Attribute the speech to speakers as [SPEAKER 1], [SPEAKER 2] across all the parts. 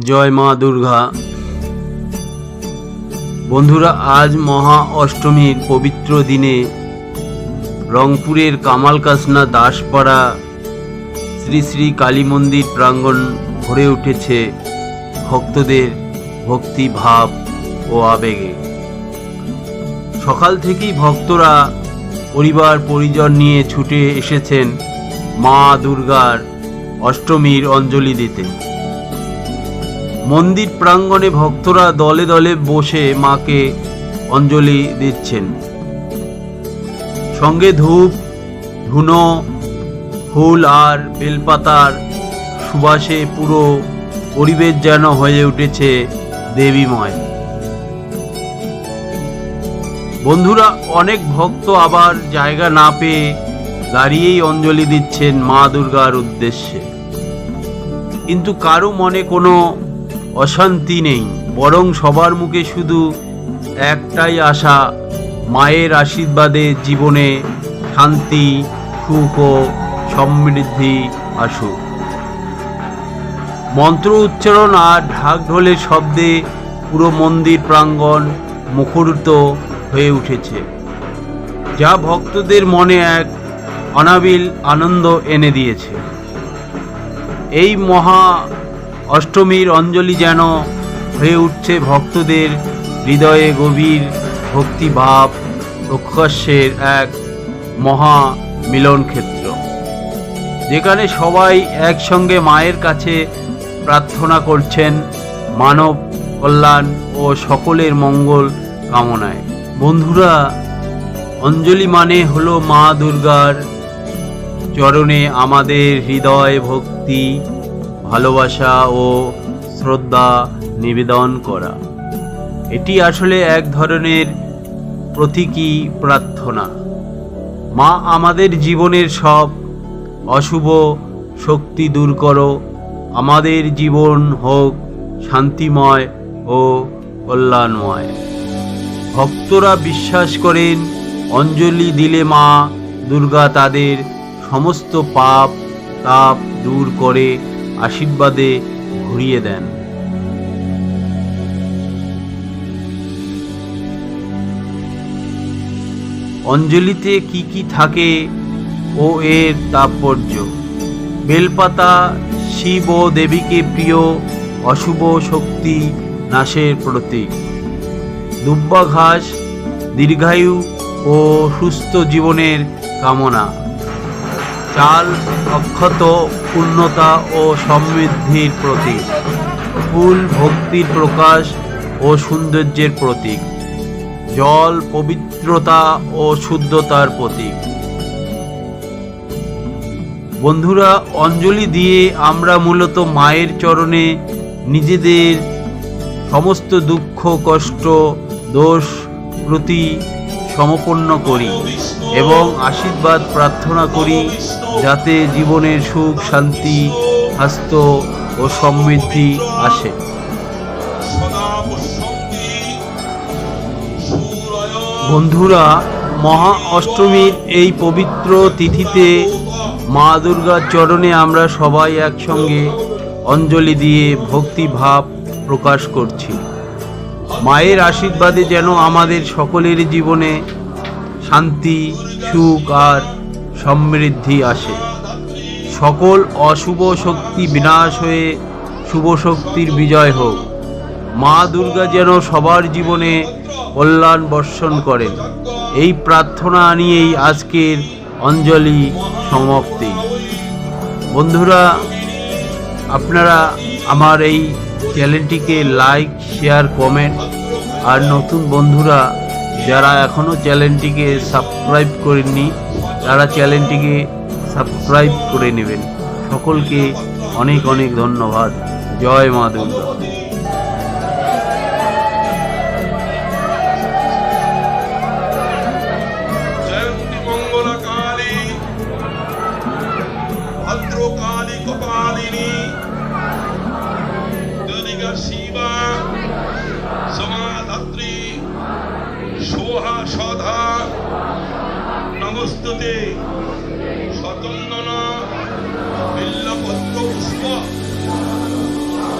[SPEAKER 1] জয় মা দুর্গা। বন্ধুরা, আজ মহা অষ্টমীর পবিত্র দিনে রংপুরের কামালকাসনা দাসপাড়া শ্রী শ্রী কালী মন্দির প্রাঙ্গণ ভরে উঠেছে ভক্তদের ভক্তি ভাব ও আবেগে। সকাল থেকেই ভক্তরা পরিবার পরিজন নিয়ে ছুটে এসেছেন মা দুর্গার অষ্টমীর অঞ্জলি দিতে। মন্দির প্রাঙ্গণে ভক্তরা দলে দলে বসে মাকে অঞ্জলি দিচ্ছেন। সঙ্গে ধূপ, ধুনো, ফুল আর বেলপাতার সুবাসে পুরো পরিবেশ যেন হয়ে উঠেছে দেবীময়। বন্ধুরা, অনেক ভক্ত আবার জায়গা না পেয়ে দাঁড়িয়েই অঞ্জলি দিচ্ছেন মা দুর্গার উদ্দেশ্যে। কিন্তু কারও মনে কোনো অশান্তি নেই, বরং সবার মুখে শুধু একটাই আশা, মায়ের আশীর্বাদে জীবনে শান্তি, সুখ ও সমৃদ্ধি আসুক। মন্ত্র উচ্চারণ আর ঢাক ঢোলের শব্দে পুরো মন্দির প্রাঙ্গণ মুখরিত হয়ে উঠেছে, যা ভক্তদের মনে এক অনাবিল আনন্দ এনে দিয়েছে। এই মহা অষ্টমীর অঞ্জলি যেন হয়ে উঠছে ভক্তদের হৃদয়ে গভীর ভক্তিভাব প্রকাশ্যের এক মহা মিলন ক্ষেত্র। যেখানে সবাই একসঙ্গে মায়ের কাছে প্রার্থনা করছেন মানব কল্যাণ ও সকলের মঙ্গল কামনায়। বন্ধুরা, অঞ্জলি মানে হলো মা দুর্গার চরণে আমাদের হৃদয় ভক্তি। ভালোবাসা ও শ্রদ্ধা নিবেদন করা। এটি আসলে এক ধরনের প্রতীকী প্রার্থনা। মা, আমাদের জীবনের সব অশুভ শক্তি দূর করো। আমাদের জীবন হোক শান্তিময় ও কল্যাণময়। ভক্তরা বিশ্বাস করেন, অঞ্জলি দিলে মা দুর্গা তাদের সমস্ত পাপ, তাপ দূর করে। আশীর্বাদে ঘুরিয়ে দেন। অঞ্জলিতে কি কি থাকে, ও এর তাৎপর্য। বেলপাতা শিব ও দেবীকে প্রিয়, অশুভ শক্তি নাশের প্রতীক। দুব্বা ঘাস দীর্ঘায়ু ও সুস্থ জীবনের কামনা। চাল অক্ষত পূর্ণতা ও সমৃদ্ধির প্রতীক, ফুল ভক্তির প্রকাশ ও সৌন্দর্যের প্রতীক, জল পবিত্রতা ও শুদ্ধতার প্রতীক। বন্ধুরা, অঞ্জলি দিয়ে আমরা মূলত মায়ের চরণে নিজেদের সমস্ত দুঃখ, কষ্ট, দোষ, প্রতি সমপন্ন করি এবং আশীর্বাদ প্রার্থনা করি যাতে জীবনের সুখ, শান্তি, স্বাস্থ্য ও সমৃদ্ধি আসে। বন্ধুরা, মহা অষ্টমীর এই পবিত্র তিথিতে মা দুর্গার চরণে আমরা সবাই একসঙ্গে অঞ্জলি দিয়ে ভক্তিভাব প্রকাশ করছি। মায়ের আশীর্বাদে যেন আমাদের সকলের জীবনে শান্তি, সুখ আর সমৃদ্ধি আসে। সকল অশুভ শক্তি বিনাশ হয়ে শুভ শক্তির বিজয় হোক। মা দুর্গা যেন সবার জীবনে কল্যাণ বর্ষণ করেন। এই প্রার্থনা নিয়েই আজকের অঞ্জলি সমাপ্তি। বন্ধুরা, আপনারা আমার এই চ্যানেলটিকে লাইক, শেয়ার, কমেন্ট, আর নতুন বন্ধুরা যারা এখনও চ্যানেলটিকে সাবস্ক্রাইব করেননি, তারা চ্যানেলটিকে সাবস্ক্রাইব করে নেবেন। সকলকে অনেক অনেক ধন্যবাদ। জয় মা দুর্গা।
[SPEAKER 2] সোহা সধা। নমস্তুতে। শতন্দন বিল্লপত্র পুষ্প।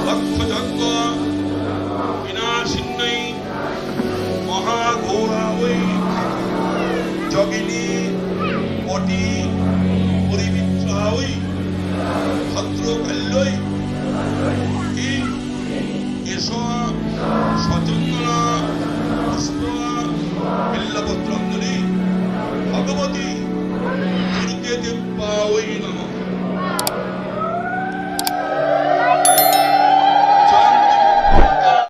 [SPEAKER 2] দক্ষযজ্ঞ বিনাশিন্নৈ মহাঘোরাবৈ। যোগিনী পটি। পরিবিত্রাবৈ ভদ্রকাল্যৈ।